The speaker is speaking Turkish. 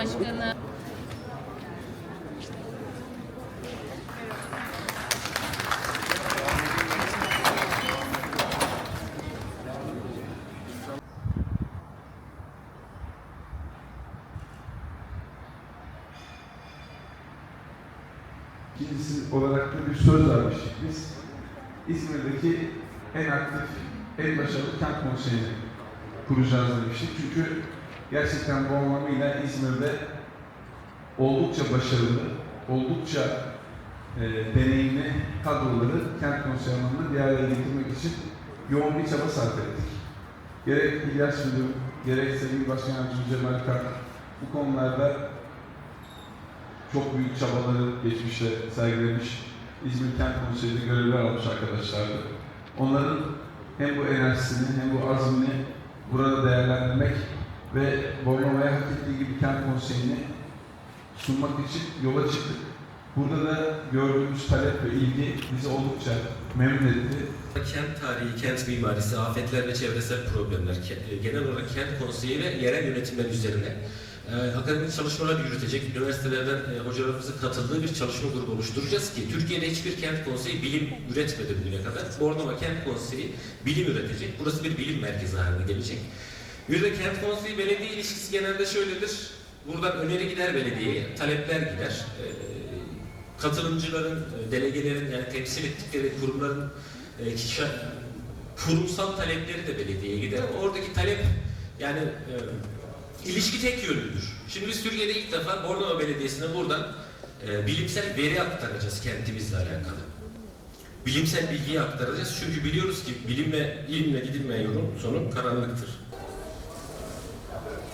Başkanı. İkincisi olarak da bir söz vermiştik biz. İzmir'deki en aktif, en başarılı kent konseyini kuracağız demiştik. Çünkü gerçekten bu anlamıyla İzmir'de oldukça başarılı, oldukça e, deneyimli kadroları kent konseyi alanında bir araya getirmek için yoğun bir çaba sarf ettik. Gerek İlyas Müdür, gerek Sevgili Başkan Yardımcı Cemal Kak bu konularda çok büyük çabaları geçmişte sergilemiş, İzmir Kent Konseyi'nde görevler almış arkadaşlardı. Onların hem bu enerjisini hem bu azmini burada değerlendirmek ve Bornova'ya hak ettiği gibi kent konseyini sunmak için yola çıktık. Burada da gördüğümüz talep ve ilgi bizi oldukça memnun etti. Kent tarihi, kent mimarisi, afetler ve çevresel problemler, e, genel olarak kent konseyi ve yerel yönetimler üzerine e, akademik çalışmalar yürütecek, üniversitelerden e, hocalarımızın katıldığı bir çalışma grubu oluşturacağız ki Türkiye'de hiçbir kent konseyi bilim üretmedi bugüne kadar. Bornova Kent Konseyi bilim üretecek. Burası bir bilim merkezi haline gelecek. Bir de kent konseyi belediye ilişkisi genelde şöyledir. Buradan öneri gider belediyeye, talepler gider. E, katılımcıların, e, delegelerin yani temsil ettikleri kurumların e, kişi, kurumsal talepleri de belediyeye gider oradaki talep yani e, ilişki tek yönlüdür. Şimdi biz Türkiye'de ilk defa Bornova Belediyesi'ne buradan bilimsel veri aktaracağız kentimizle alakalı. Bilimsel bilgiyi aktaracağız çünkü biliyoruz ki bilimle, ilimle gidilmeyen yolun sonu karanlıktır. Amen.